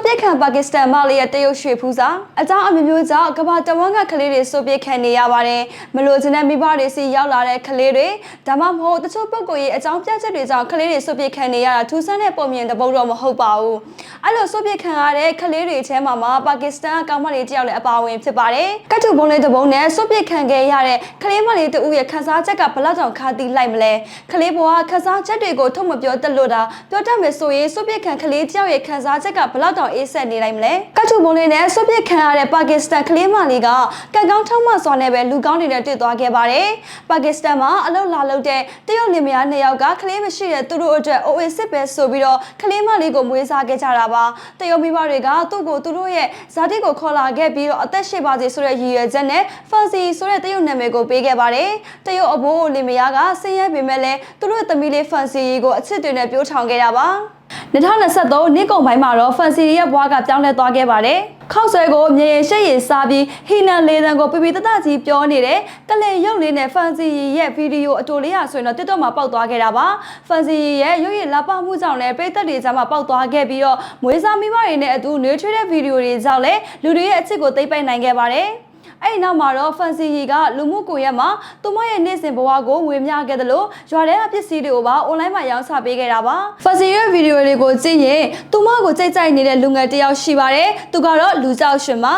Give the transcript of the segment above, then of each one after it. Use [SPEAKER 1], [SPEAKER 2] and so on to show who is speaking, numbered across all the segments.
[SPEAKER 1] ဆိုဗီယက်ခံပါကစ္စတန်မလေးရဲ့တရုတ်ရွှေဖူးစာအကြောင်းအမျိုးမျိုးကြောင့်ကမ္ဘာတဝန်းကကလေးတွေဆိုဗီယက်ခံနေရပါတယ်မလို့ချင်တဲ့မိဘတွေစီရောက်လာတဲ့ကလေးတွေဒါမှမဟုတ်တချို့ပုဂ္ဂိုလ်ရဲ့အကြောင်းပြချက်တွေကြောင့်ကလေးတွေဆိုဗီယက်ခံနေရတာထူးဆန်းတဲ့ပုံမြင်တဲ့ပုံတော့မဟုတ်ပါဘူး အဲ့လိုဆိုဗီယက်ခံရတဲ့ကလေးတွေထဲမှာမှပါကစ္စတန်အကောင်မလေးတယောက်လည်းအပါအဝင်ဖြစ်ပါတယ်ကတ်တူပုံလေးတစ်ပုံနဲ့ဆိုဗီယက်ခံခဲ့ရတဲ့ကလေးမလေးတူရဲ့ခန်းစားချက်ကဘယ်လောက်တောင်ခါတီးလိုက်မလဲကလေးဘဝခန်းစားချက်တွေကိုထုတ်မပြောတတ်လို့တာပြောတတ်မယ်ဆိုရင်ဆိုဗီယက်ခံကလေးတယောက်ရဲ့ခန်းစားချက်ကဘယ်လောက်တောင်အေးဆက်နေလိုက်မလဲကတ်တူပုံလေးနဲ့ဆိုဗီယက်ခံရတဲ့ပါကစ္စတန်ကလေးမလေးကကက်ကောင်းထောက်မှစွာနဲ့ပဲလူကောင်းတွေနဲ့တွေ့သွားခဲ့ပါတယ်ပါကစ္စတန်မှာအလုပ်လာလုပ်တဲ့တရုတ်လင်မယားနှစ်ယောက်ကကလေးမရှိတဲ့သူတို့အတွက် OA စစ်ပဲဆိုပြီးတော့ကလေးမလေးကိုမွေးစားခဲ့ကြတာပါတရုတ်မိဘတွေကသူ့ကိုသူတို့ရဲ့ဇာတိကိုခေါ်လာခဲ့ပြီးတော့အသက်ရှိပါစေဆိုတဲ့ရည်ရွယ်ချက်နဲ့ Fancy ဆိုတဲ့တရုတ်နာမည်ကိုပေးခဲ့ပါတယ်တရုတ်အဘိုးလင်မယားကဆင်းရဲပေမဲ့လည်းသူတို့ရဲ့သမီးလေး Fancy ကိုအချစ်တွေနဲ့ပြိုးထောင်ခဲ့တာပါ 2023နှစ်ကုန်ပိုင်းမှာတော့ Fancy ရဲ့ဘွားကပြောင်းလဲသွားခဲ့ပါတယ်။ခောက်ဆွဲကိုမြေရင်ရှက်ရည်စားပြီးဟီနန်လေးတန်ကိုပြပြတတကြီးပြောနေတဲ့ကလေးရုပ်လေးနဲ့ Fancy ရဲ့ဗီဒီယိုအတူလေးရဆိုရင်တော့ TikTok မှာပေါက်သွားခဲ့တာပါ။ Fancy ရဲ့ရုပ်ရည်လာပမှုကြောင့်လည်းပရိသတ်တွေကြားမှာပေါက်သွားခဲ့ပြီးတော့မွေးစားမိဘတွေနဲ့အတူနှွေးထွေးတဲ့ဗီဒီယိုတွေကြောင့်လည်းလူတွေရဲ့အချစ်ကိုသိမ့်ပိုက်နိုင်ခဲ့ပါတယ်။ အဲ့ဒီနောက်မှာတော့ Fancy ကလူမှုကွန်ရက်မှာသူမရဲ့နေ့စဉ်ဘဝကိုဝေမျှခဲ့တယ်လို့ရွာထဲကပစ္စည်းတွေကိုပါ online မှာရောင်းချပေးခဲ့တာပါ Fancy ရဲ့ဗီဒီယိုတွေကိုကြည့်ရင်သူမကိုကြိတ်ကြိုက်နေတဲ့လူငယ်တစ်ယောက်ရှိပါတယ်သူကတော့လူကြောက်ရှင်ပါ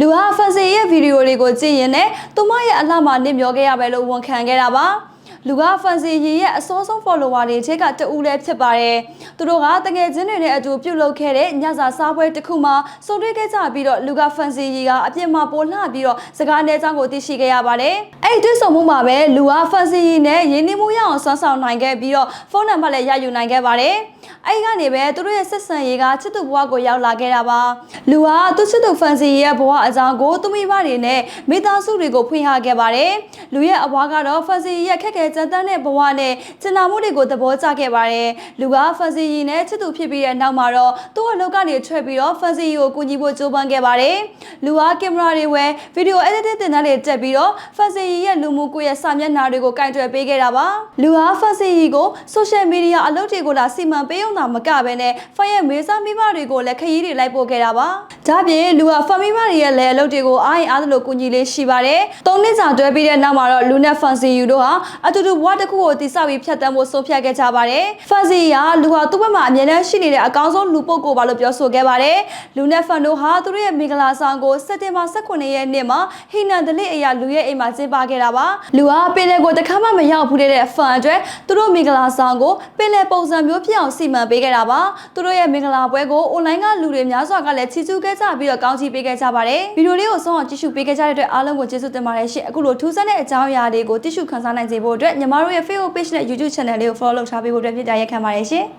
[SPEAKER 1] လူဟာ Fancy ရဲ့ဗီဒီယိုတွေကိုကြည့်ရင်လည်းသူမရဲ့အလှမှာနစ်မျောခဲ့ရပဲလို့ဝန်ခံခဲ့တာပါ လူက Fancy ရီရဲ့အစောဆုံး follower တွေထဲကတဦးလည်းဖြစ်ပါတယ်။သူတို့ကတကယ်ချင်းတွေနဲ့အတူပြုတ်လုပ်ခဲ့တဲ့ညစာစားပွဲတစ်ခုမှာစုံတွေ့ခဲ့ကြပြီးတော့လူက Fancy ရီကအပြစ်မှာပိုလှပြီးတော့စကားနဲ့အကြောင်းကိုသိရှိခဲ့ရပါတယ်။အဲ့ဒီတွေ့ဆုံမှုမှာပဲလူက Fancy ရီနဲ့ရင်းနှီးမှုရအောင်ဆွမ်းဆောင်နိုင်ခဲ့ပြီးတော့ဖုန်းနံပါတ်လည်းရယူနိုင်ခဲ့ပါတယ်။အဲ့ဒီကနေပဲသူတို့ရဲ့ဆက်ဆံရေးကချစ်သူဘဝကိုရောက်လာခဲ့တာပါ။လူကသူချစ်သူ Fancy ရဲ့ဘဝအကြောင်းကိုသူမိဘတွေနဲ့မိသားစုတွေကိုဖွင့်ဟခဲ့ပါတယ်။ လူရဲ့အဘွားကတော့ Fancy ရဲ့ခက်ခဲကြမ်းတမ်းတဲ့ဘဝနဲ့ကျင်နာမှုတွေကိုသဘောကျခဲ့ပါတယ်။လူက Fancy ရီနဲ့ချစ်သူဖြစ်ပြီးတဲ့နောက်မှာတော့သူ့အလုပ်ကနေထွက်ပြီးတော့ Fancy ရီကိုကူညီဖို့ကြိုးပမ်းခဲ့ပါတယ်။လူကကင်မရာတွေဝယ်ဗီဒီယို editing တင်တန်းတွေတက်ပြီးတော့ Fancy ရီရဲ့လူမှုကွန်ရက်စာမျက်နှာတွေကိုကင်တွယ်ပေးခဲ့တာပါ။လူက Fancy ရီကို social media အလုပ်တွေကိုလာစီမံပေးအောင်တာမကဘဲနဲ့ဖန်ရဲ့မေးစားမိဘတွေကိုလည်းခရီးတွေလိုက်ပို့ခဲ့တာပါ။ဒါပြင်လူကဖန်မိဘတွေရဲ့လည်းအလုပ်တွေကိုအားရင်အားသလိုကူညီလေးရှိပါတယ်။၃နှစ်ကြာတွဲပြီးတဲ့နောက်မှာတော့လူနဲ့ Fancy ယူတို့ဟာအတူတူဘဝတစ်ခုကိုတည်ဆောက်ပြီးဖြတ်တန်းဖို့ဆုံးဖြတ်ခဲ့ကြပါတယ်။ Fancy ကလူဟာသူ့ဘက်မှာအမြဲတမ်းရှိနေတဲ့အကောင်းဆုံးလူပုဂ္ဂိုလ်ပါလို့ပြောဆိုခဲ့ပါတယ်။လူနဲ့ Fan တို့ဟာသူတို့ရဲ့မင်္ဂလာဆောင်ကိုစက်တင်ဘာ18ရက်နေ့မှာဟိနန်ဒလစ်အရာလူရဲ့အိမ်မှာကျင်းပခဲ့တာပါ။လူဟာပင်လယ်ကိုတစ်ခါမှမရောက်ဘူးတဲ့ Fan အတွက်သူတို့မင်္ဂလာဆောင်ကိုပင်လယ်ပုံစံမျိုးဖြစ်အောင်စီမံပေးခဲ့တာပါ။သူတို့ရဲ့မင်္ဂလာပွဲကို online ကလူတွေများစွာကလည်းချီးကျူးခဲ့ကြပြီးတော့ကောင်းချီးပေးခဲ့ကြပါတယ်။ဗီဒီယိုလေးကိုဆုံးအောင်ကြည့်ရှုပေးခဲ့ကြတဲ့အတွက်အားလုံးကိုကျေးဇူးတင်ပါတယ်ရှင်။အခုလိုထူးဆန်းတဲ့အကြောင်းအရာတွေကိုသိရှိခန်းစားနိုင်စေဖို့အတွက်ညီမတို့ရဲ့ Facebook page နဲ့ YouTube channel လေးကို follow လုပ်ထားပေးဖို့အတွက်ပြသရက်ခံပါတယ်ရှင်။